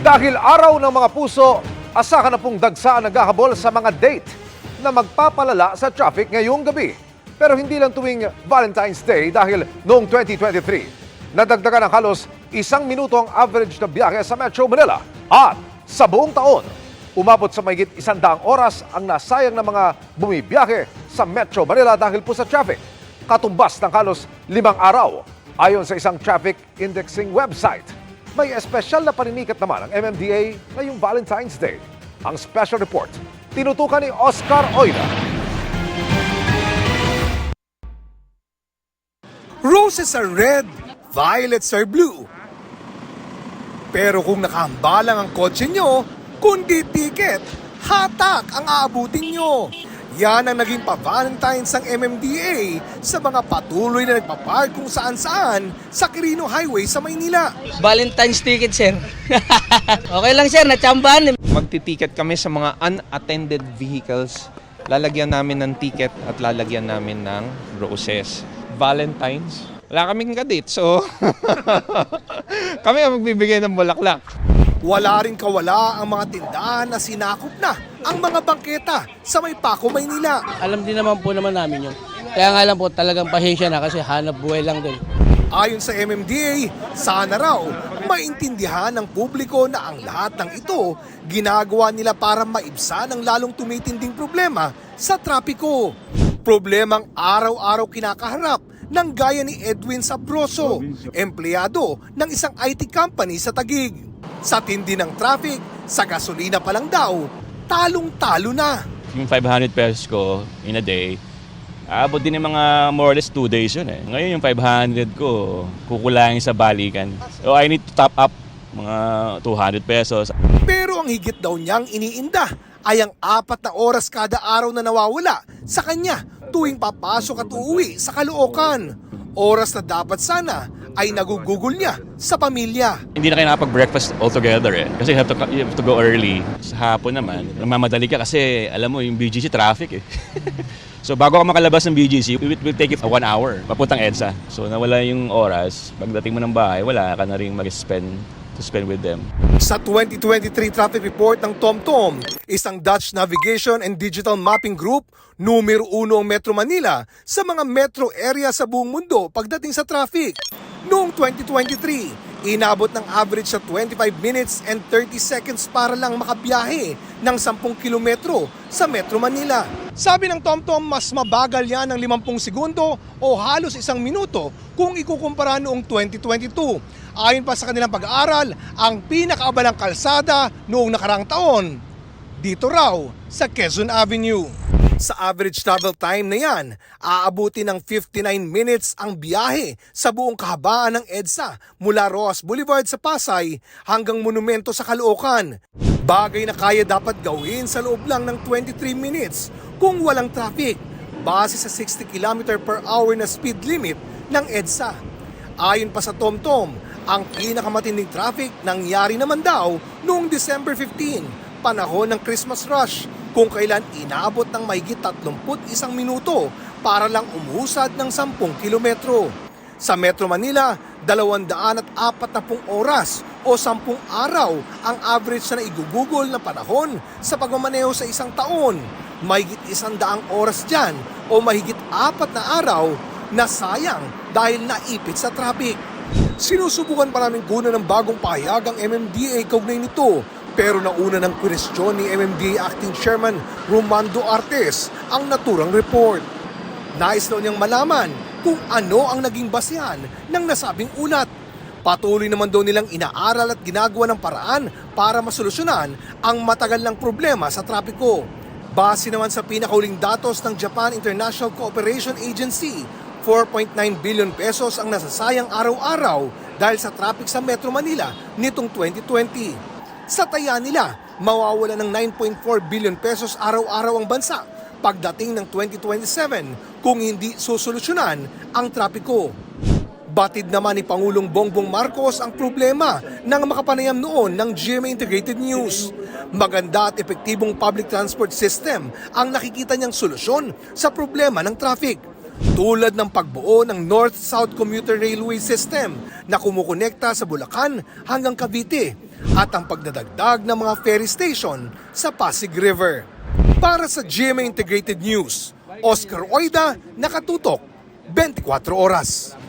Dahil araw ng mga puso, asahan na pong dagsaan naghahabol sa mga date na magpapalala sa traffic ngayong gabi. Pero hindi lang tuwing Valentine's Day dahil noong 2023, nadagdagan ng halos isang minuto ang average na biyahe sa Metro Manila. At sa buong taon, umabot sa mahigit isang daang oras ang nasayang ng mga bumibiyahe sa Metro Manila dahil po sa traffic. Katumbas ng halos limang araw ayon sa isang traffic indexing website. May espesyal na paninikat naman ang MMDA ngayong Valentine's Day. Ang special report, tinutukan ni Oscar Oida. Roses are red, violets are blue. Pero kung nakahambalang ang kotse nyo, kundi ticket, hatak ang aabutin nyo. Yan ang naging pa-Valentine's ng MMDA sa mga patuloy na nagpapark kung saan-saan sa Quirino Highway sa Maynila. Valentine's ticket, sir. okay lang, sir. Natsambahan. magtiticket kami sa mga unattended vehicles. Lalagyan namin ng ticket at lalagyan namin ng roses. Valentine's. Wala kaming kadate, so kami ang magbibigay ng bulaklak. Wala rin kawala ang mga tindahan na sinakop na ang mga bangketa sa May Paco, Maynila. Alam din naman po naman namin yun. Kaya nga lang po talagang pasensya na kasi hanap buhay lang din. Ayon sa MMDA, sana raw maintindihan ng publiko na ang lahat ng ito ginagawa nila para maibsan ang lalong tumitinding problema sa trapiko. Problemang araw-araw kinakaharap ng gaya ni Edwin Sabroso, empleyado ng isang IT company sa Tagig. Sa tindi ng traffic, sa gasolina pa lang daw, talong-talo na. Yung 500 pesos ko in a day, aabot din ng mga more or less 2 days yun eh. Ngayon yung 500 ko, kukulangin sa balikan. So I need to top up mga 200 pesos. Pero ang higit daw niyang iniinda ay ang apat na oras kada araw na nawawala sa kanya tuwing papasok at uuwi sa Caloocan. Oras na dapat sana ay nagugugol niya sa pamilya. Hindi na kayo nakapag-breakfast altogether eh. Kasi you have to, you have to go early. Sa hapon naman, namamadali ka kasi alam mo yung BGC traffic eh. so bago ka makalabas ng BGC, it will take it one hour papuntang EDSA. So nawala yung oras. Pagdating mo ng bahay, wala ka na rin mag-spend to spend with them. Sa 2023 traffic report ng TomTom, isang Dutch Navigation and Digital Mapping Group, numero uno ang Metro Manila sa mga metro area sa buong mundo pagdating sa traffic. Noong 2023, inabot ng average sa 25 minutes and 30 seconds para lang makabiyahe ng 10 kilometro sa Metro Manila. Sabi ng TomTom, mas mabagal yan ng 50 segundo o halos isang minuto kung ikukumpara noong 2022. Ayon pa sa kanilang pag-aaral, ang pinakaabalang kalsada noong nakarang taon, dito raw sa Quezon Avenue. Sa average travel time na yan, aabuti ng 59 minutes ang biyahe sa buong kahabaan ng EDSA mula Roas Boulevard sa Pasay hanggang monumento sa Caloocan. Bagay na kaya dapat gawin sa loob lang ng 23 minutes kung walang traffic base sa 60 km per hour na speed limit ng EDSA. Ayon pa sa TomTom, ang pinakamatinding traffic nangyari naman daw noong December 15, panahon ng Christmas rush, kung kailan inabot ng mahigit 31 minuto para lang umusad ng 10 kilometro. Sa Metro Manila, 240 oras o 10 araw ang average na igugugol na panahon sa pagmamaneho sa isang taon. Mahigit isang daang oras dyan o mahigit apat na araw na sayang dahil naipit sa traffic. Sinusubukan pa namin kunan ng bagong pahayag ang MMDA kaugnay nito pero nauna ng kwestiyon ni MMDA Acting Chairman Romando Artes ang naturang report. Nais daw niyang malaman kung ano ang naging basehan ng nasabing ulat. Patuloy naman daw nilang inaaral at ginagawa ng paraan para masolusyonan ang matagal ng problema sa trapiko. Base naman sa pinakauling datos ng Japan International Cooperation Agency, 4.9 billion pesos ang nasasayang araw-araw dahil sa traffic sa Metro Manila nitong 2020. Sa taya nila, mawawala ng 9.4 billion pesos araw-araw ang bansa pagdating ng 2027 kung hindi susolusyonan ang trapiko. Batid naman ni Pangulong Bongbong Marcos ang problema ng makapanayam noon ng GMA Integrated News. Maganda at epektibong public transport system ang nakikita niyang solusyon sa problema ng traffic. Tulad ng pagbuo ng North-South Commuter Railway System na kumukonekta sa Bulacan hanggang Cavite at ang pagdadagdag ng mga ferry station sa Pasig River. Para sa GMA Integrated News, Oscar Oida, nakatutok, 24 oras.